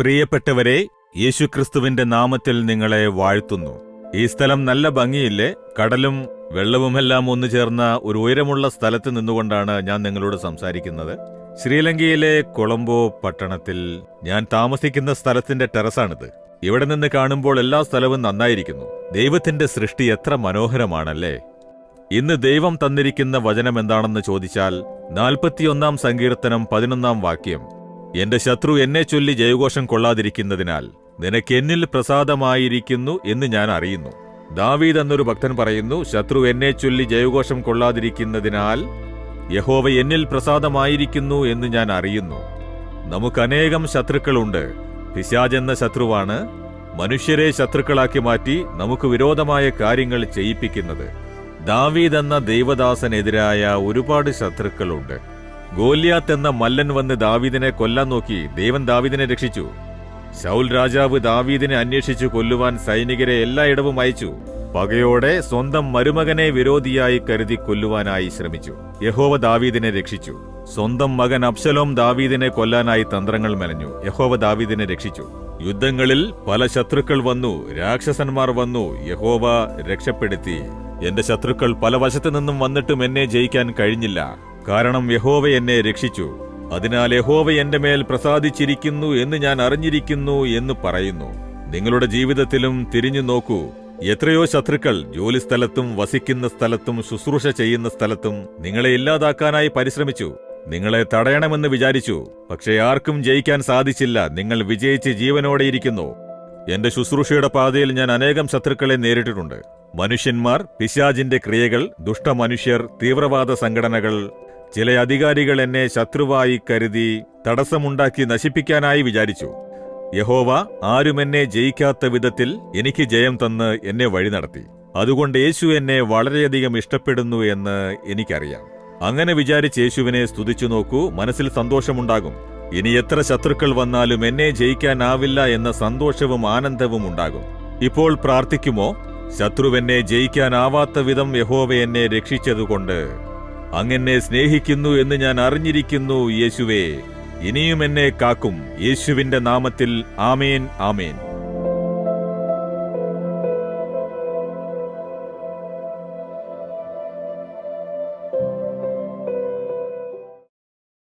പ്രിയപ്പെട്ടവരെ യേശുക്രിസ്തുവിന്റെ നാമത്തിൽ നിങ്ങളെ വാഴ്ത്തുന്നു. ഈ സ്ഥലം നല്ല ഭംഗിയില്ലേ? കടലും വെള്ളവുമെല്ലാം ഒന്നു ചേർന്ന ഒരു ഉയരമുള്ള സ്ഥലത്ത് നിന്നുകൊണ്ടാണ് ഞാൻ നിങ്ങളോട് സംസാരിക്കുന്നത്. ശ്രീലങ്കയിലെ കൊളംബോ പട്ടണത്തിൽ ഞാൻ താമസിക്കുന്ന സ്ഥലത്തിന്റെ ടെറസാണിത്. ഇവിടെ നിന്ന് കാണുമ്പോൾ എല്ലാ സ്ഥലവും നന്നായിരിക്കുന്നു. ദൈവത്തിന്റെ സൃഷ്ടി എത്ര മനോഹരമാണല്ലേ? ഇന്ന് ദൈവം തന്നിരിക്കുന്ന വചനം എന്താണെന്ന് ചോദിച്ചാൽ നാൽപ്പത്തിയൊന്നാം സങ്കീർത്തനം പതിനൊന്നാം വാക്യം എന്റെ ശത്രു എന്നെ ചൊല്ലി ജയഘോഷം കൊള്ളാതിരിക്കുന്നതിനാൽ നിനക്ക് എന്നിൽ പ്രസാദമായിരിക്കുന്നു എന്ന് ഞാൻ അറിയുന്നു. ദാവീദ് എന്നൊരു ഭക്തൻ പറയുന്നു ശത്രു എന്നെ ചൊല്ലി ജയഘോഷം കൊള്ളാതിരിക്കുന്നതിനാൽ യഹോവ എന്നിൽ പ്രസാദമായിരിക്കുന്നു എന്ന് ഞാൻ അറിയുന്നു. നമുക്കനേകം ശത്രുക്കളുണ്ട്. പിശാജ് എന്ന ശത്രുവാണ് മനുഷ്യരെ ശത്രുക്കളാക്കി മാറ്റി നമുക്ക് വിരോധമായ കാര്യങ്ങൾ ചെയ്യിപ്പിക്കുന്നത്. ദാവീദ് എന്ന ദൈവദാസനെതിരായ ഒരുപാട് ശത്രുക്കളുണ്ട്. ഗോല്യാത്ത് എന്ന മല്ലൻ വന്ന് ദാവീദിനെ കൊല്ലാൻ നോക്കി ദൈവൻ ദാവീദിനെ രക്ഷിച്ചു. ശൗൽ രാജാവ് ദാവീദിനെ അന്വേഷിച്ചു കൊല്ലുവാൻ സൈനികരെ എല്ലായിടവും അയച്ചു. പകയോടെ സ്വന്തം മരുമകനെ വിരോധിയായി കരുതി കൊല്ലുവാനായി ശ്രമിച്ചു. യഹോവ ദാവീദിനെ രക്ഷിച്ചു. സ്വന്തം മകൻ അബ്ശലോം ദാവീദിനെ കൊല്ലാനായി തന്ത്രങ്ങൾ മെനഞ്ഞു. യഹോവ ദാവീദിനെ രക്ഷിച്ചു. യുദ്ധങ്ങളിൽ പല ശത്രുക്കൾ വന്നു. രാക്ഷസന്മാർ വന്നു. യഹോവ രക്ഷപ്പെടുത്തി. എന്റെ ശത്രുക്കൾ പല വശത്തു നിന്നും വന്നിട്ടും എന്നെ ജയിക്കാൻ കഴിഞ്ഞില്ല. കാരണം യഹോവ എന്നെ രക്ഷിച്ചു. അതിനാൽ യഹോവ എന്റെ മേൽ പ്രസാദിച്ചിരിക്കുന്നു എന്ന് ഞാൻ അറിഞ്ഞിരിക്കുന്നു എന്ന് പറയുന്നു. നിങ്ങളുടെ ജീവിതത്തിലും തിരിഞ്ഞു നോക്കൂ. എത്രയോ ശത്രുക്കൾ ജോലിസ്ഥലത്തും വസിക്കുന്ന സ്ഥലത്തും ശുശ്രൂഷ ചെയ്യുന്ന സ്ഥലത്തും നിങ്ങളെ ഇല്ലാതാക്കാനായി പരിശ്രമിച്ചു. നിങ്ങളെ തടയണമെന്ന് വിചാരിച്ചു. പക്ഷേ ആർക്കും ജയിക്കാൻ സാധിച്ചില്ല. നിങ്ങൾ വിജയിച്ച് ജീവനോടെ ഇരിക്കുന്നു. എന്റെ ശുശ്രൂഷയുടെ പാതയിൽ ഞാൻ അനേകം ശത്രുക്കളെ നേരിട്ടിട്ടുണ്ട്. മനുഷ്യന്മാർ പിശാജിന്റെ ക്രിയകൾ ദുഷ്ടമനുഷ്യർ തീവ്രവാദ സംഘടനകൾ ചില അധികാരികൾ എന്നെ ശത്രുവായി കരുതി തടസ്സമുണ്ടാക്കി നശിപ്പിക്കാനായി വിചാരിച്ചു. യഹോവ ആരും എന്നെ ജയിക്കാത്ത വിധത്തിൽ എനിക്ക് ജയം തന്ന് എന്നെ വഴി നടത്തി. അതുകൊണ്ട് യേശു എന്നെ വളരെയധികം ഇഷ്ടപ്പെടുന്നു എന്ന് എനിക്കറിയാം. അങ്ങനെ വിചാരിച്ച് യേശുവിനെ സ്തുതിച്ചു നോക്കൂ മനസ്സിൽ സന്തോഷമുണ്ടാകും. ഇനി എത്ര ശത്രുക്കൾ വന്നാലും എന്നെ ജയിക്കാനാവില്ല എന്ന സന്തോഷവും ആനന്ദവും ഉണ്ടാകും. ഇപ്പോൾ പ്രാർത്ഥിക്കുമോ? ശത്രുവെന്നെ ജയിക്കാനാവാത്ത വിധം യഹോവ എന്നെ രക്ഷിച്ചതുകൊണ്ട് അങ്ങെന്നെ സ്നേഹിക്കുന്നു എന്ന് ഞാൻ അറിഞ്ഞിരിക്കുന്നു യേശുവേ. ഇനിയും എന്നെ കാക്കും. യേശുവിന്റെ നാമത്തിൽ ആമേൻ ആമേൻ.